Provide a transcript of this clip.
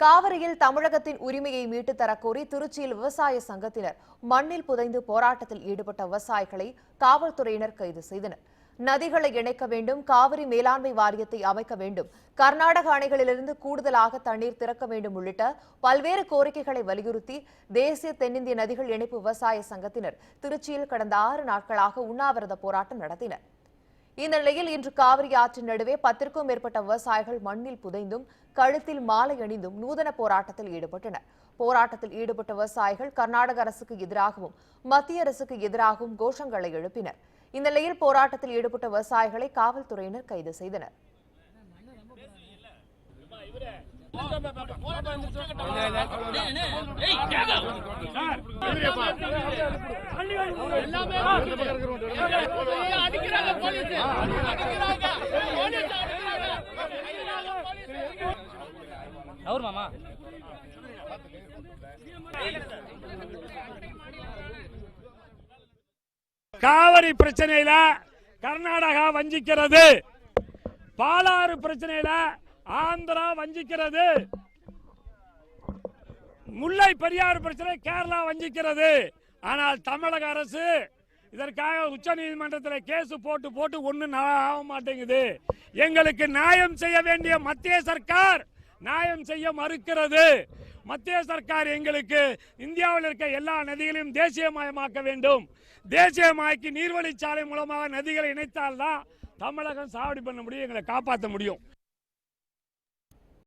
காவிரியில் தமிழகத்தின் உரிமையை மீட்டு தரக்கோரி திருச்சியில் விவசாய சங்கத்தினர் மண்ணில் புதைந்து போராட்டத்தில் ஈடுபட்ட விவசாயிகளை காவல்துறையினர் கைது செய்தனர். நதிகளை இணைக்க வேண்டும் காவிரி மேலாண்மை வாரியத்தை அமைக்க வேண்டும் கர்நாடக அணைகளிலிருந்து கூடுதலாக தண்ணீர் திறக்க வேண்டும் உள்ளிட்ட பல்வேறு கோரிக்கைகளை வலியுறுத்தி தேசிய தென்னிந்திய நதிகள் இணைப்பு விவசாய சங்கத்தினர் திருச்சியில் கடந்த ஆறு நாட்களாக உண்ணாவிரத போராட்டம் நடத்தினர். இந்த நிலையில் இன்று காவிரி ஆற்றின் நடுவே பத்திற்கும் மேற்பட்ட விவசாயிகள் மண்ணில் புதைந்தும் கழுத்தில் மாலை அணிந்தும் நூதன போராட்டத்தில் ஈடுபட்டனர். போராட்டத்தில் ஈடுபட்ட விவசாயிகள் கர்நாடக அரசுக்கு எதிராகவும் மத்திய அரசுக்கு எதிராகவும் கோஷங்களை எழுப்பினர். இந்த நிலையில் போராட்டத்தில் ஈடுபட்ட விவசாயிகளை காவல்துறையினர் கைது செய்தனர். போராட்டம் அவர் மாமா. காவிரி பிரச்சனையில கர்நாடகா வஞ்சிக்கிறது. பாலாறு பிரச்சனையில ஆந்திரா வஞ்சிக்கிறது. முல்லை பெரியாறு பிரச்சனை கேரளா வஞ்சிக்கிறது. ஆனால் தமிழக அரசு இதற்காக உச்ச நீதிமன்றத்தில் கேஸ் போட்டு போட்டு ஒன்றும் ஆக மாட்டேங்குது. எங்களுக்கு நியாயம் செய்ய வேண்டிய மத்திய சர்க்கார் நியாயம் செய்ய மறுக்கிறது. மத்திய சர்க்கார் எங்களுக்கு இந்தியாவில் இருக்க எல்லா நதிகளையும் தேசியமயமாக்க வேண்டும். தேசியமாக்கி நீர்வழிச்சாலை மூலமாக நதிகளை இணைத்தால்தான் தமிழகம் சாவடி பண்ண முடியும் எங்களை காப்பாற்ற முடியும்.